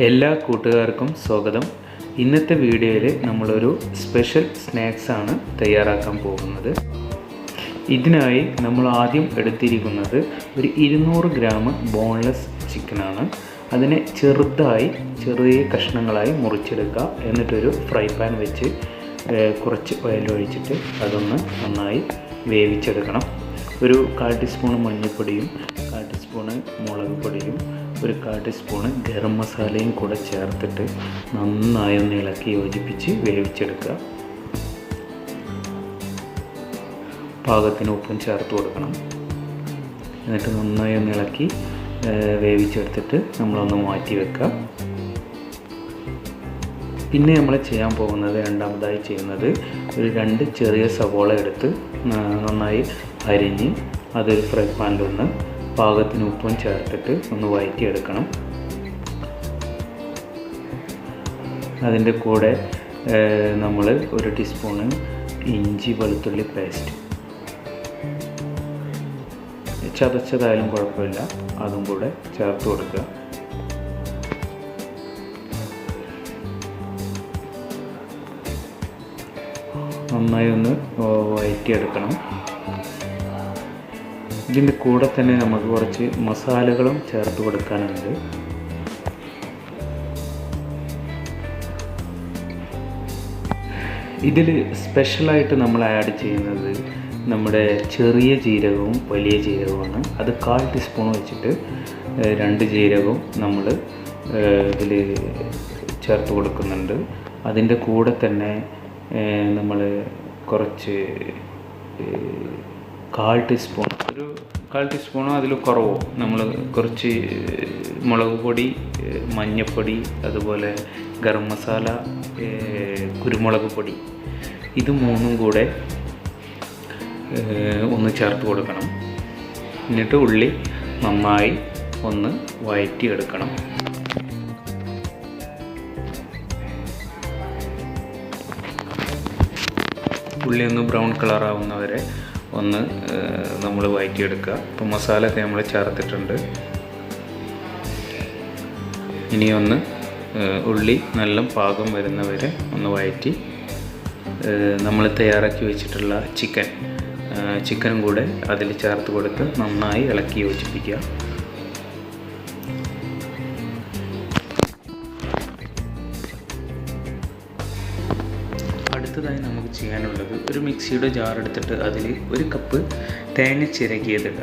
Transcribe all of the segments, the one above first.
എല്ലാ കൂട്ടുകാർക്കും സ്വാഗതം. ഇന്നത്തെ വീഡിയോയിൽ നമ്മളൊരു സ്പെഷ്യൽ സ്നാക്സ് ആണ് തയ്യാറാക്കാൻ പോകുന്നത്. ഇതിനായി നമ്മൾ ആദ്യം എടുത്തിരിക്കുന്നത് ഒരു ഇരുന്നൂറ് ഗ്രാം ബോൺലെസ് ചിക്കനാണ് അതിനെ ചെറുതായി ചെറിയ കഷ്ണങ്ങളായി മുറിച്ചെടുക്കുക. എന്നിട്ടൊരു ഫ്രൈ പാൻ വെച്ച് കുറച്ച് ഓയിൽ ഒഴിച്ചിട്ട് അതൊന്ന് നന്നായി വേവിച്ചെടുക്കണം. ഒരു കാൽ ടീസ്പൂൺ മഞ്ഞൾപ്പൊടിയും കാൽ ടീസ്പൂണ് മുളക് പൊടിയും ഒരു കാൽ ടീസ്പൂണ് ഗരം മസാലയും കൂടെ ചേർത്തിട്ട് നന്നായി ഒന്ന് ഇളക്കി യോജിപ്പിച്ച് വേവിച്ചെടുക്കുക. പാകത്തിന് ഉപ്പും ചേർത്ത് കൊടുക്കണം. എന്നിട്ട് നന്നായി ഒന്ന് ഇളക്കി വേവിച്ചെടുത്തിട്ട് നമ്മളൊന്ന് മാറ്റി വെക്കുക. പിന്നെ നമ്മൾ ചെയ്യാൻ പോകുന്നത് രണ്ടാമതായി ചെയ്യുന്നത് ഒരു രണ്ട് ചെറിയ സവോള എടുത്ത് നന്നായി അരിഞ്ഞ് അതൊരു ഫ്രൈ പാനിലൊന്ന് പാകത്തിന് ഉപ്പും ചേർത്തിട്ട് ഒന്ന് വഴറ്റിയെടുക്കണം. അതിന്റെ കൂടെ നമ്മൾ ഒരു ടീസ്പൂണ് ഇഞ്ചി വെളുത്തുള്ളി പേസ്റ്റ് ചതച്ചതായാലും കുഴപ്പമില്ല. അതും കൂടെ ചേർത്ത് കൊടുക്കുക. നന്നായി ഒന്ന് വഴറ്റിയെടുക്കണം ഇതിന്റെ കൂടെ തന്നെ നമുക്ക് കുറച്ച് മസാലകളും ചേർത്ത് കൊടുക്കാനുണ്ട്. ഇതിൽ സ്പെഷ്യലായിട്ട് നമ്മൾ ആഡ് ചെയ്യുന്നത് നമ്മുടെ ചെറിയ ജീരകവും വലിയ ജീരകവുമാണ്. അത് കാൽ ടീസ്പൂൺ വെച്ചിട്ട് രണ്ട് ജീരകവും നമ്മൾ ഇതിൽ ചേർത്ത് കൊടുക്കുന്നുണ്ട്. അതിന്റെ കൂടെ തന്നെ നമ്മൾ കുറച്ച് കാൽ ടീസ്പൂൺ. ഒരു കാൽ ടീസ്പൂണോ അതിൽ കുറവോ? നമ്മൾ കുറച്ച് മുളക് പൊടി മഞ്ഞൾപ്പൊടി അതുപോലെ ഗരം മസാല കുരുമുളക് പൊടി. ഇത് മൂന്നും കൂടെ ഒന്ന് ചേർത്ത് കൊടുക്കണം. എന്നിട്ട് ഉള്ളി നന്നായി ഒന്ന് വഴറ്റിയെടുക്കണം ഉള്ളി ഒന്ന് ബ്രൗൺ കളർ ആവുന്നവരെ ഒന്ന് നമ്മൾ വഴറ്റിയെടുക്കുക ഇപ്പം മസാല ഒക്കെ നമ്മൾ ചേർത്തിട്ടുണ്ട്. ഇനി ഒന്ന് ഉള്ളി നല്ല പാകം വരുന്നവരെ ഒന്ന് വഴറ്റി നമ്മൾ തയ്യാറാക്കി വെച്ചിട്ടുള്ള ചിക്കൻ ചിക്കനും കൂടെ അതിൽ ചേർത്ത് കൊടുത്ത് നന്നായി ഇളക്കി യോജിപ്പിക്കുക. അടുത്തതായി നമുക്ക് ചെയ്യാനുള്ളത് ഒരു മിക്സിയുടെ ജാർ എടുത്തിട്ട് അതിൽ ഒരു കപ്പ് തേങ്ങ ചിരകിയതിടുക.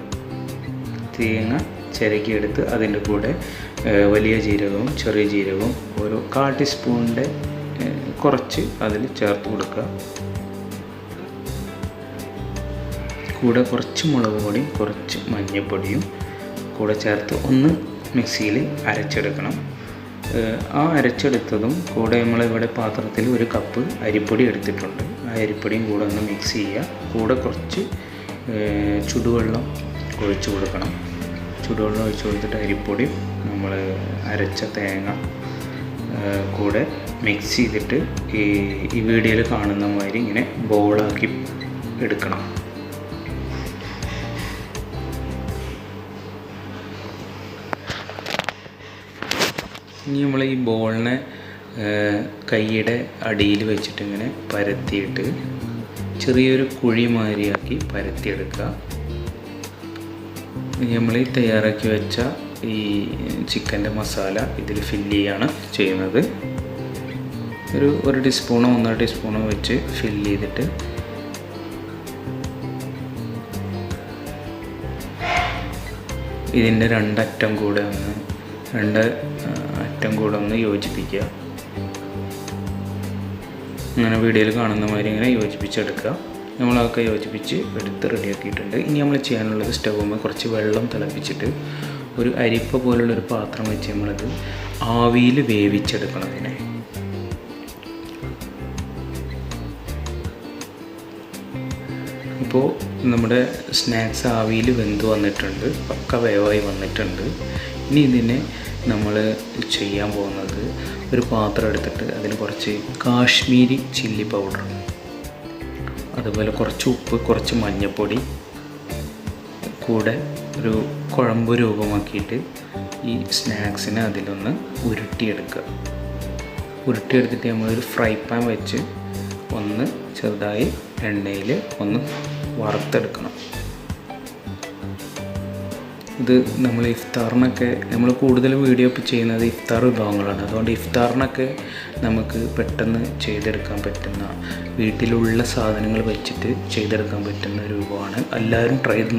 തേങ്ങ ചിരകിയെടുത്ത് അതിന്റെ കൂടെ വലിയ ജീരകവും ചെറിയ ജീരകവും ഒരു കാൽ ടീസ്പൂണിന്റെ കുറച്ച് അതിൽ ചേർത്ത് കൊടുക്കുക. കൂടെ കുറച്ച് മുളക് പൊടിയും കുറച്ച് മഞ്ഞൾപ്പൊടിയും കൂടെ ചേർത്ത് ഒന്ന് മിക്സിയിൽ അരച്ചെടുക്കണം. ആ അരച്ചെടുത്തതും കൂടെ നമ്മളിവിടെ പാത്രത്തിൽ ഒരു കപ്പ് അരിപ്പൊടി എടുത്തിട്ടുണ്ട്. ആ അരിപ്പൊടിയും കൂടെ ഒന്ന് മിക്സ് ചെയ്യുക. കൂടെ കുറച്ച് ചുടുവെള്ളം ഒഴിച്ച് കൊടുക്കണം. ചുടുവെള്ളം ഒഴിച്ച് കൊടുത്തിട്ട് അരിപ്പൊടിയും നമ്മൾ അരച്ച തേങ്ങ കൂടെ മിക്സ് ചെയ്തിട്ട് ഈ ഈ വീഡിയോയിൽ കാണുന്ന മാതിരി ഇങ്ങനെ ബോളാക്കി എടുക്കണം. ഇനി നമ്മൾ ഈ ബോളിനെ കൈയുടെ അടിയിൽ വെച്ചിട്ട് ഇങ്ങനെ പരത്തിയിട്ട് ചെറിയൊരു കുഴി മാതിരിയാക്കി പരത്തിയെടുക്കുക. നമ്മൾ ഈ തയ്യാറാക്കി വെച്ച ഈ ചിക്കന്റെ മസാല ഇതിൽ ഫില്ല് ചെയ്യാണ് ചെയ്യുന്നത്. ഒരു ഒരു ടീസ്പൂണോ ഒന്നര ടീസ്പൂണോ വെച്ച് ഫില്ല് ചെയ്തിട്ട് ഇതിന്റെ രണ്ടറ്റം കൂടെ ഒന്ന് രണ്ട് അറ്റം കൂടെ ഒന്ന് യോജിപ്പിക്കുക. അങ്ങനെ വീഡിയോയിൽ കാണുന്ന മാതിരി ഇങ്ങനെ യോജിപ്പിച്ചെടുക്കുക. നമ്മളതൊക്കെ യോജിപ്പിച്ച് എടുത്ത് റെഡിയാക്കിയിട്ടുണ്ട്. ഇനി നമ്മൾ ചെയ്യാനുള്ളത് സ്റ്റൗമ്മ കുറച്ച് വെള്ളം തിളപ്പിച്ചിട്ട് ഒരു അരിപ്പ പോലുള്ളൊരു പാത്രം വെച്ച് നമ്മളത് ആവിയിൽ വേവിച്ചെടുക്കണം അതിനെ. ഇപ്പോൾ നമ്മുടെ സ്നാക്സ് ആവിയിൽ വെന്ത് വന്നിട്ടുണ്ട്. പക്ക വേവായി വന്നിട്ടുണ്ട്. ഇനി ഇതിനെ നമ്മൾ ചെയ്യാൻ പോകുന്നത് ഒരു പാത്രം എടുത്തിട്ട് അതിൽ കുറച്ച് കാശ്മീരി ചില്ലി പൗഡർ അതുപോലെ കുറച്ച് ഉപ്പ് കുറച്ച് മഞ്ഞൾപ്പൊടി കൂടെ ഒരു കുഴമ്പ് രൂപമാക്കിയിട്ട് ഈ സ്നാക്സിനെ അതിലൊന്ന് ഉരുട്ടിയെടുക്കുക. ഉരുട്ടിയെടുത്തിട്ട് നമ്മളൊരു ഫ്രൈ പാൻ വെച്ച് ഒന്ന് ചെറുതായി എണ്ണയിൽ ഒന്ന് വറുത്തെടുക്കണം. ഇത് നമ്മൾ ഇഫ്താറിനൊക്കെ നമ്മൾ കൂടുതൽ വീഡിയോ ഇപ്പോൾ ചെയ്യുന്നത് ഇഫ്താർ വിഭവങ്ങളാണ്. അതുകൊണ്ട് ഇഫ്താറിനൊക്കെ നമുക്ക് പെട്ടെന്ന് ചെയ്തെടുക്കാൻ പറ്റുന്ന വീട്ടിലുള്ള സാധനങ്ങൾ വെച്ചിട്ട് ചെയ്തെടുക്കാൻ പറ്റുന്ന ഒരു വിഭവമാണ്. എല്ലാവരും ട്രൈ ചെയ്ത്